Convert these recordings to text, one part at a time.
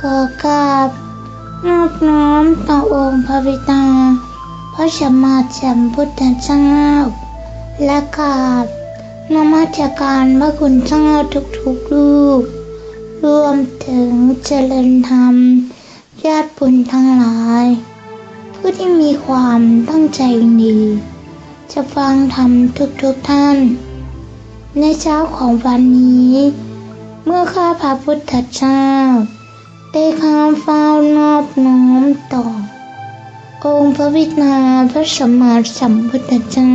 ขอกราบนอบน้อมต่อองค์พระบิดาพระสัมมาสัมพุทธเจ้า และกราบนมัสการพระคุณเจ้าทุกๆลูกรวมถึงเจริญธรรม ญาติบุญทั้งหลาย ผู้ที่มีความตั้งใจดีจะฟังธรรมทุกๆท่าน ในเช้าของวันนี้ เมื่อข้าพระพุทธเจ้า ได้ข้ามเฝ้านอบน้อมต่อ องค์พระวิณาพระสมมาสัมพุทธเจ้า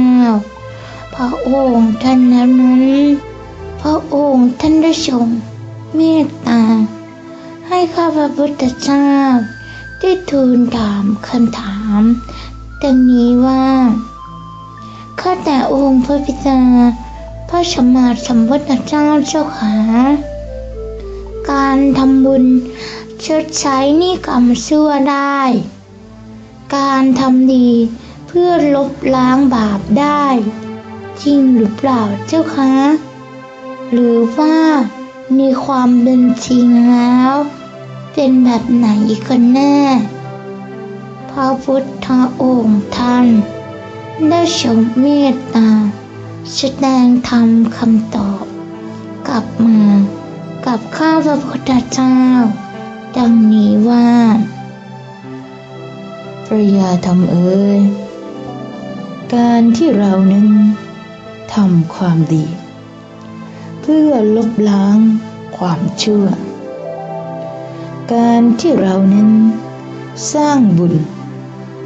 พระองค์ท่านนั้นพระองค์ท่านได้ทรงเมตตา ให้ข้าพระพุทธเจ้าได้ทูลถามคำถามดังนี้ว่าข้าแต่องค์พระบิดาพระสมมาสัมพุทธเจ้าเจ้าขา การทำบุญ ชดใช้หนี้กรรมชั่วได้ การทำดีเพื่อลบล้างบาปได้ จริงหรือเปล่าเจ้าคะหรือว่าในความเป็นจริงแล้ว เป็นแบบไหนกันแน่พระพุทธองค์ท่าน ได้ทรงเมตตา แสดงธรรมคำตอบ กลับมากับข้าพระพุทธเจ้า ดังนี้ว่าพระยาธรรมเอ๋ยการที่เรานั้นทำความดี เพื่อลบล้างความชั่ว การที่เรานั้นสร้างบุญ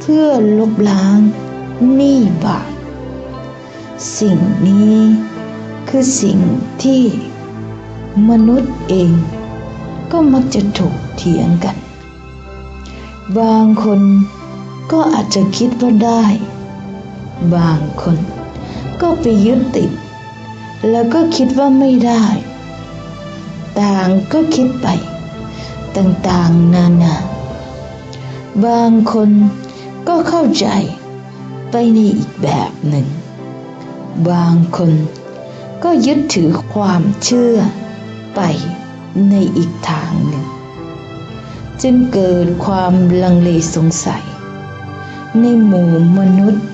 เพื่อลบล้างหนี้บาปสิ่งนี้คือสิ่งที่มนุษย์เอง ก็มักจะถกเถียงกัน บางคนก็อาจจะคิดว่าได้ บางคนก็ไปยึดติด แล้วก็คิดว่าไม่ได้ ต่างก็คิดไป ต่างๆนานา บางคนก็เข้าใจไปในอีกแบบหนึ่ง บางคนก็ยึดถือความเชื่อไป ในอีกทางหนึ่ง จึงเกิดความลังเลสงสัย ในหมู่มนุษย์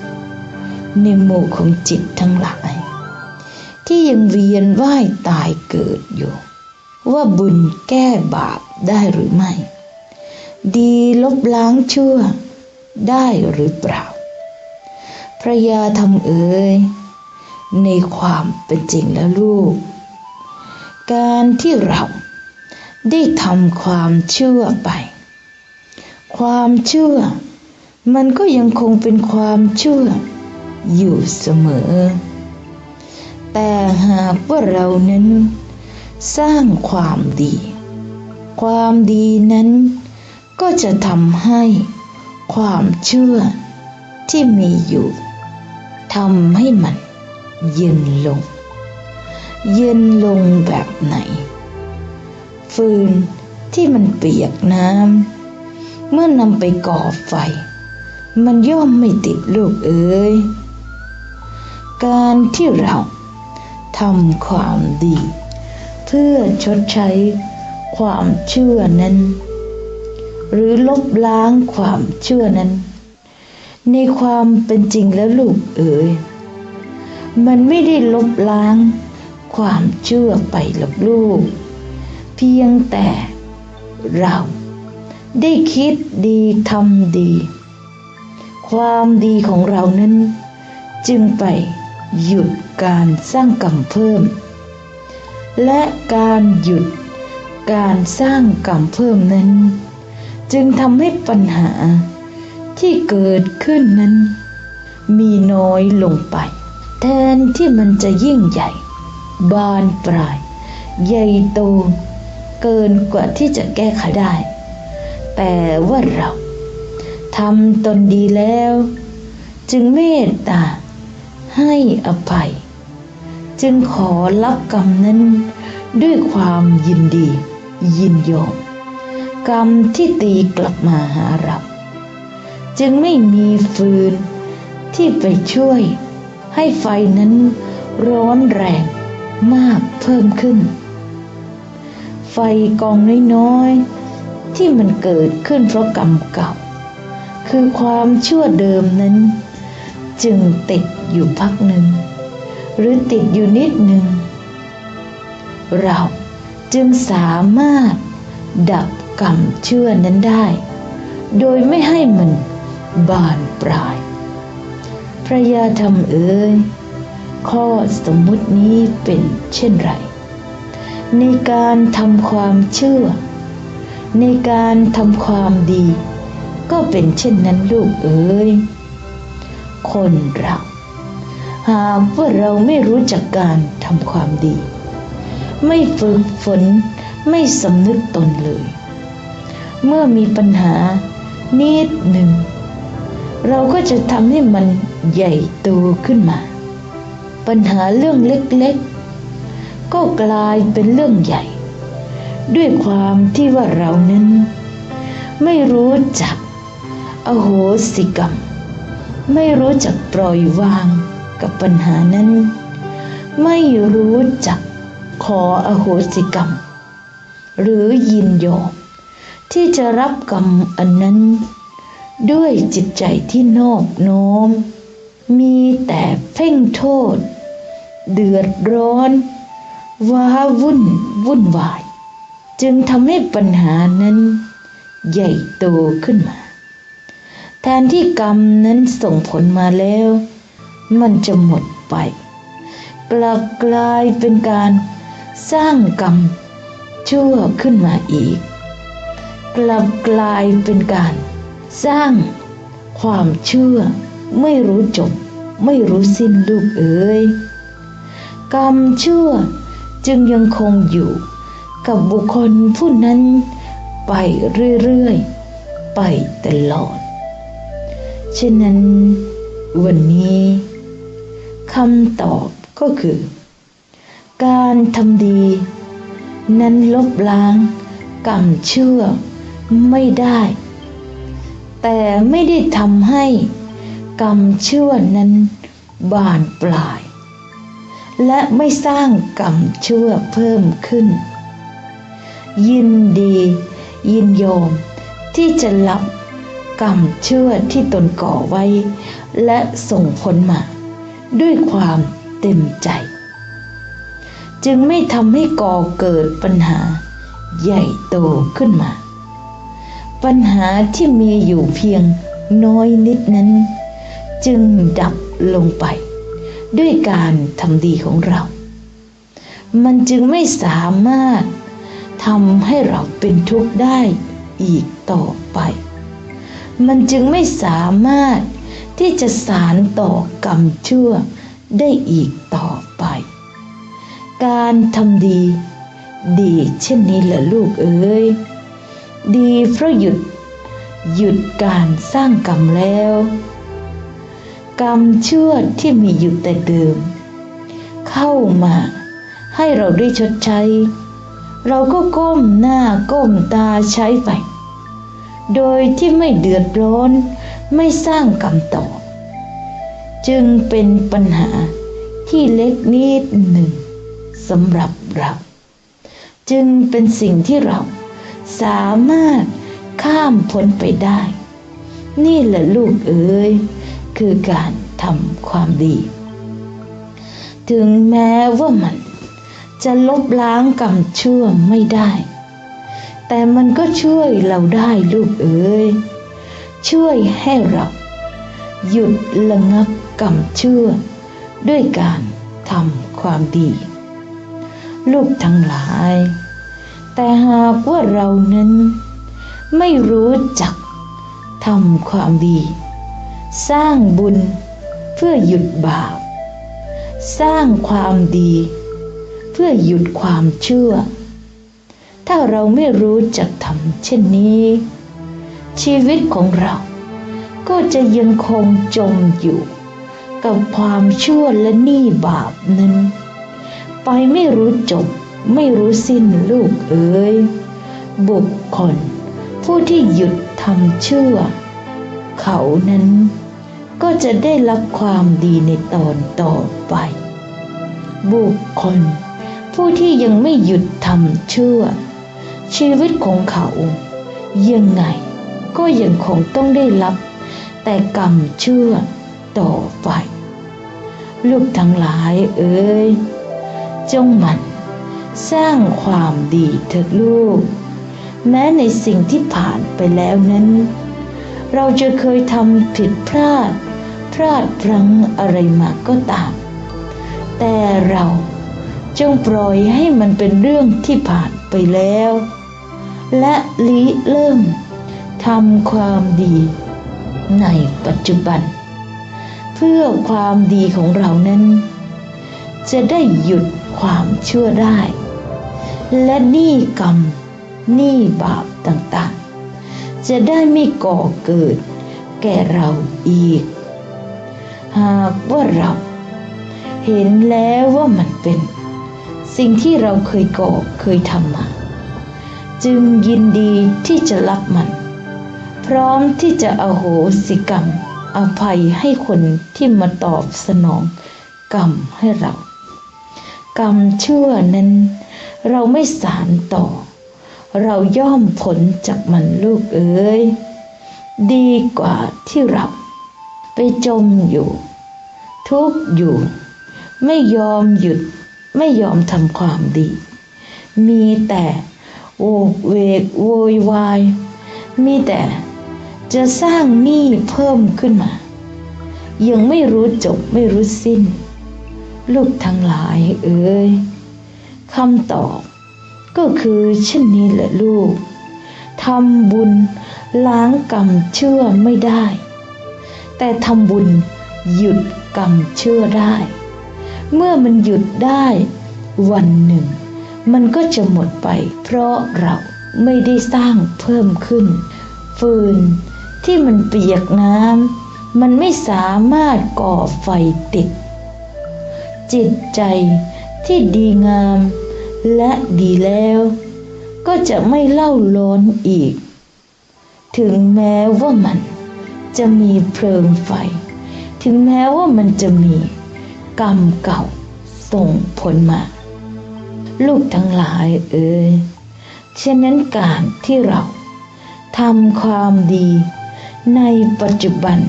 ในหมู่ของจิตทั้งหลาย ที่ยังเวียนว่ายตายเกิดอยู่ ว่าบุญแก้บาปได้หรือไม่ ดีลบล้างชั่วได้หรือเปล่า พระยาทำเอ๋ยในความเป็นจริงแล้วลูก การที่เรา ได้ทำความเชื่อไป ความเชื่อ มันก็ยังคงเป็นความเชื่อ อยู่เสมอ แต่หากว่าเรานั้น สร้างความดี ความดีนั้น ก็จะทำให้ความเชื่อที่มีอยู่ทำให้มันเย็นลง เย็นลงแบบไหน ฟืนที่มันเปียกน้ำเมื่อนำไปก่อไฟ มันย่อมไม่ติดลูกเอ๋ยการที่เราทำความดี เพื่อชดใช้ความเชื่อนั้น หรือลบล้างความเชื่อนั้น ในความเป็นจริงแล้วลูกเอ๋ยมันไม่ได้ลบล้างความเชื่อไปหรอกลูก เพียงแต่เราได้คิดดีทำดี ความดีของเรานั้น จึงไปหยุดการสร้างกรรมเพิ่ม และการหยุดการสร้างกรรมเพิ่มนั้น จึงทำให้ปัญหาที่เกิดขึ้นนั้น มีน้อยลงไป แทนที่มันจะยิ่งใหญ่ บานปลาย ใหญ่โต เกินกว่าที่จะแก้ไขได้ แต่ว่าเราทำตนดีแล้ว จึงเมตตาให้อภัย จึงขอรับกรรมนั้นด้วยความยินดี ยินยอมกรรมที่ตีกลับมาหาเรา จึงไม่มีฟืนที่ไปช่วยให้ไฟนั้นร้อนแรงมากเพิ่มขึ้น ไฟกองน้อยๆ ที่มันเกิดขึ้นเพราะกรรมเก่า คือความชั่วเดิมนั้น จึงติดอยู่พักหนึ่ง หรือติดอยู่นิดหนึ่ง เราจึงสามารถดับกรรมชั่วนั้นได้ โดยไม่ให้มันบานปลาย พระยาธรรมเอ๋ยข้อสมมุตินี้เป็นเช่นไร ในการทำความเชื่อ ในการทำความดี ก็เป็นเช่นนั้นลูกเอ๋ยคนเราหากว่าเราไม่รู้จักการทำความดี ไม่ฝึกฝนไม่สำนึกตนเลย เมื่อมีปัญหานิดหนึ่ง เราก็จะทำให้มันใหญ่โตขึ้นมา ปัญหาเรื่องเล็กๆ ก็กลายเป็นเรื่องใหญ่ ด้วยความที่ว่าเรานั้น ไม่รู้จัก อโหสิกรรม ไม่รู้จักปล่อยวางกับปัญหานั้น ไม่รู้จักขออโหสิกรรม หรือยินยอมที่จะรับกรรมอันนั้น ด้วยจิตใจที่นอบน้อม มีแต่เพ่งโทษ เดือดร้อน ว้าวุ่นวุ่นวาย จึงทำให้ปัญหานั้นใหญ่โตขึ้นมา แทนที่กรรมนั้นส่งผลมาแล้ว มันจะหมดไป กลับกลายเป็นการสร้างกรรมชั่วขึ้นมาอีก กลับกลายเป็นการสร้างความเชื่อไม่รู้จบ ไม่รู้สิ้นลูกเอ๋ยกรรมชั่ว จึงยังคงอยู่ กับบุคคลผู้นั้นไปเรื่อยๆ ไปตลอดฉะนั้น วันนี้คำตอบก็คือ การทำดี นั้นลบล้างกรรมชั่วไม่ได้ แต่ไม่ได้ทำให้กรรมชั่วนั้นบานปลาย และไม่สร้างกรรมชั่วเพิ่มขึ้น ยินดี ยินยอม ที่จะรับกรรมชั่วที่ตนก่อไว้ และส่งผลมา ด้วยความเต็มใจ จึงไม่ทำให้ก่อเกิดปัญหาใหญ่โตขึ้นมา ปัญหาที่มีอยู่เพียงน้อยนิดนั้น จึงดับลงไป ด้วยการทำดีของเรา มันจึงไม่สามารถทำให้เราเป็นทุกข์ได้อีกต่อไป มันจึงไม่สามารถที่จะสารต่อกรรมชั่วได้อีกต่อไป การทำดี ดีเช่นนี้แหละลูกเอ๋ยดีเพราะหยุด หยุดการสร้างกรรมแล้ว กรรมชั่วที่มีอยู่แต่เดิม เข้ามาให้เราได้ชดใช้ เราก็ก้มหน้าก้มตาใช้ไป โดยที่ไม่เดือดร้อนไม่สร้างกรรมต่อ จึงเป็นปัญหาที่เล็กนิดหนึ่งสำหรับเรา จึงเป็นสิ่งที่เราสามารถข้ามพ้นไปได้ นี่แหละลูกเอ๋ย คือการทำความดี ถึงแม้ว่ามันจะลบล้างกรรมชั่วไม่ได้ แต่มันก็ช่วยเราได้ลูกเอ๋ยช่วยให้เราหยุดระงับกรรมชั่ว ด้วยการทำความดี ลูกทั้งหลาย แต่หากว่าเรานั้น ไม่รู้จักทำความดี สร้างบุญเพื่อหยุดบาป สร้างความดี เพื่อหยุดความชั่ว ถ้าเราไม่รู้จักทำเช่นนี้ ชีวิตของเราก็จะยังคงจมอยู่ กับความชั่วและหนี้บาปนั้น ไปไม่รู้จบไม่รู้สิ้นลูกเอ๋ยบุคคลผู้ที่หยุดทำชั่ว เขานั้น ก็จะได้รับความดีในตอนต่อไป บุคคล ผู้ที่ยังไม่หยุดทำชั่ว ชีวิตของเขา ยังไงก็ยังคงต้องได้รับ แต่กรรมเชื่อต่อไป ลูกทั้งหลายเอ๋ยจงมันสร้างความดีเถิดลูก แม้ในสิ่งที่ผ่านไปแล้วนั้น เราจะเคยทำผิดพลาด พลาดพลั้งอะไรมาก็ตาม แต่เราจงปล่อยให้มันเป็นเรื่องที่ผ่านไปแล้ว และลิเริ่มทำความดีในปัจจุบัน เพื่อความดีของเรานั้น จะได้หยุดความชั่วได้ และหนี้กรรมหนี้บาปต่างๆ จะได้ไม่ก่อเกิดแก่เราอีก หากว่าเรา เห็นแล้วว่ามันเป็น สิ่งที่เราเคยก่อเคยทำมา จึงยินดีที่จะรับมัน พร้อมที่จะอโหสิกรรม อภัยให้คนที่มาตอบสนองกรรมให้เรา กรรมชั่วนั้น เราไม่สารต่อ เราย่อมผลจากมันลูกเอ๋ยดีกว่าที่เรา ไปจมอยู่ ทุกอยู่ ไม่ยอมหยุด ไม่ยอมทำความดี มีแต่โวกเวกโวยวาย มีแต่จะสร้างหนี้เพิ่มขึ้นมา ยังไม่รู้จบไม่รู้สิ้น ลูกทั้งหลายเอ้ยคำตอบก็คือเช่นนี้แหละลูกทำบุญล้างกรรมเชื่อไม่ได้ แต่ทำบุญหยุดกรรมเชื่อได้ เมื่อมันหยุดได้วันหนึ่ง มันก็จะหมดไป เพราะเราไม่ได้สร้างเพิ่มขึ้น ฟืนที่มันเปียกน้ำมันไม่สามารถก่อไฟติด จิตใจที่ดีงามและดีแล้ว ก็จะไม่เล่าร้อนอีก ถึงแม้ว่ามัน จะมีเพลิงไฟ ถึงแม้ว่ามันจะมีกรรมเก่าส่งผลมา ลูกทั้งหลายเอ่ยฉะนั้นการที่เราทำความดีในปัจจุบัน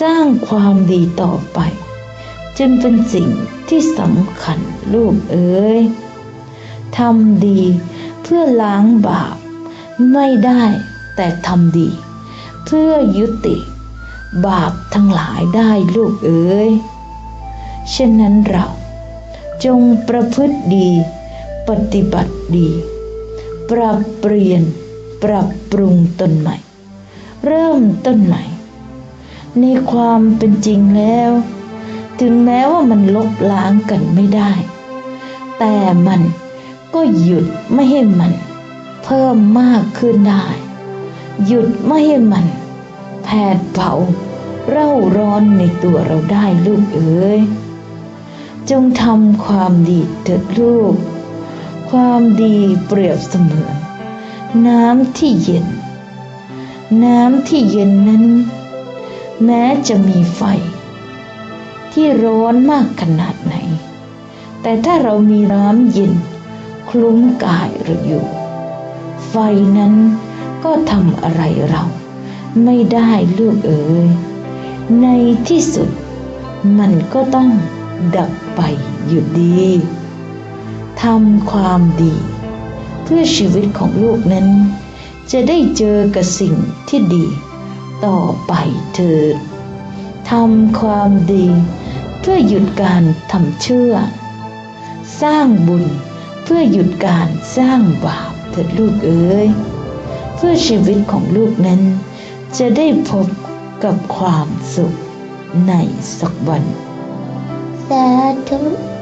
สร้างความดีต่อไป จึงเป็นสิ่งที่สำคัญลูกเอ๋ยทำดีเพื่อล้างบาปไม่ได้แต่ทำดี เพื่อยุติ บาปทั้งหลายได้ลูกเอ๋ยฉะนั้นเราจงประพฤติดี ปฏิบัติดี ปรับเปลี่ยน ปรับปรุงตนใหม่ เริ่มต้นใหม่ ในความเป็นจริงแล้ว ถึงแม้ว่ามันลบล้างกันไม่ได้ แต่มันก็หยุดไม่ให้มัน เพิ่มมากขึ้นได้ หยุดไม่ให้มันแผดเผาเร่าร้อนในตัวเราได้ลูกเอ๋ยจงทำความดีเถิดลูก ความดีเปรียบเสมือนน้ำที่เย็น น้ำที่เย็นนั้น แม้จะมีไฟ ที่ร้อนมากขนาดไหน แต่ถ้าเรามีน้ำเย็น คลุ้มกายเราอยู่ ไฟนั้น ก็ทำอะไรเรา ไม่ได้ลูกเอ๋ยในที่สุด มันก็ต้องดับไปอยู่ดีทำความดี เพื่อชีวิตของลูกนั้น จะได้เจอกับสิ่งที่ดี ต่อไปเถิดทำความดี เพื่อหยุดการทำเชื่อ สร้างบุญเพื่อหยุดการสร้างบาปเถิดลูกเอ๋ย เพื่อชีวิตของลูกนั้น จะได้พบกับความสุขในสักวัน สาธุ